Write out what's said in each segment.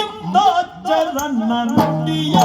ಎಂದ ಚರಣ ನುಡಿಯೋ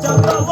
找到